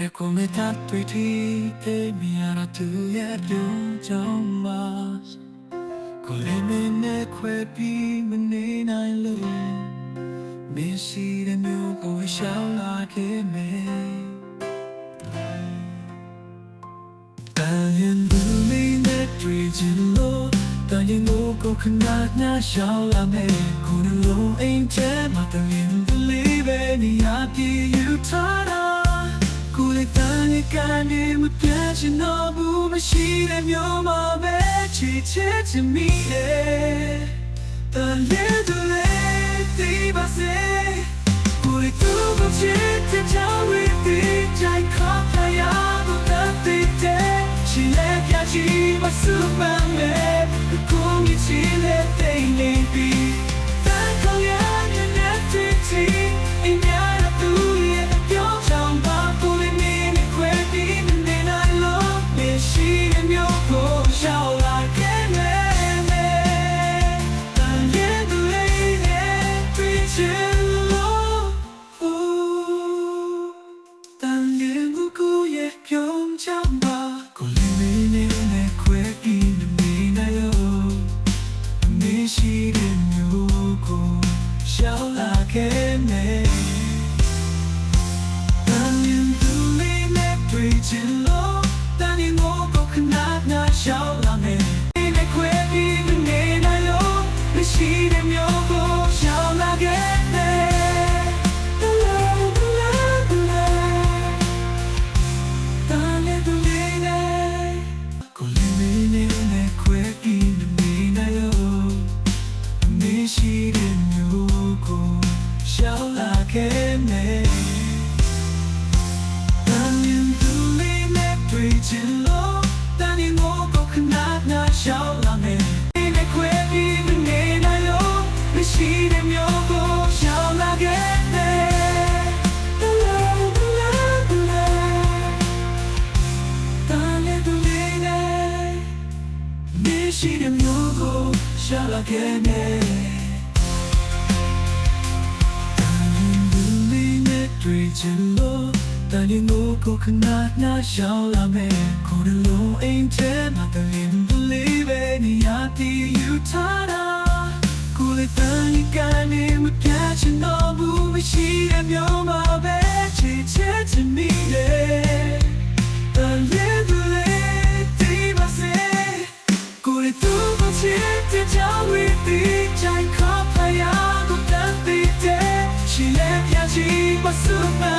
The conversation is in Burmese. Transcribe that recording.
E come tanto i tipi mi era tu e dunjong mas Con le mene que pi mene nai lu Mi si de mio go shao la ke me Dan yin du mi ne tri jin lo Dan yin go go khnat na shao la me Kun lo ain te ma dan yin believe in ya pi you tada 感你们变成那不满心的牛马被气切着迷恋，但脸都累第八岁，不理都不接天朝为敌，再靠太阳不得对的，起来呀，起码四百米。 မျိုးကိုရှောင်လာခဲ့တယ်တလုံးတလုံးတလုံးတန်လေတူလေးနဲ့ကိုလေးမင်းနဲ့ခွဲပြီးမနေနိုင်တော့မရှိတဲ့မျိုးကိုရှောင်လာခဲ့မယ် ရှိတဲ့မျိုးကိုရှာလာခဲ့မယ်တွေ့ချင်လို့တန်ရင်ကိုကိုခဏနာရှောင်းလာမယ်ကိုယ်လုံးအိမ်ထဲမှာတလင်းတလေးပဲနေရတည်ယူထားတာကိုယ်တန်ရင်ကနေမပြတ်ချင်တော့ဘူးမရှိတဲ့မျိုးမှာ Basılmaz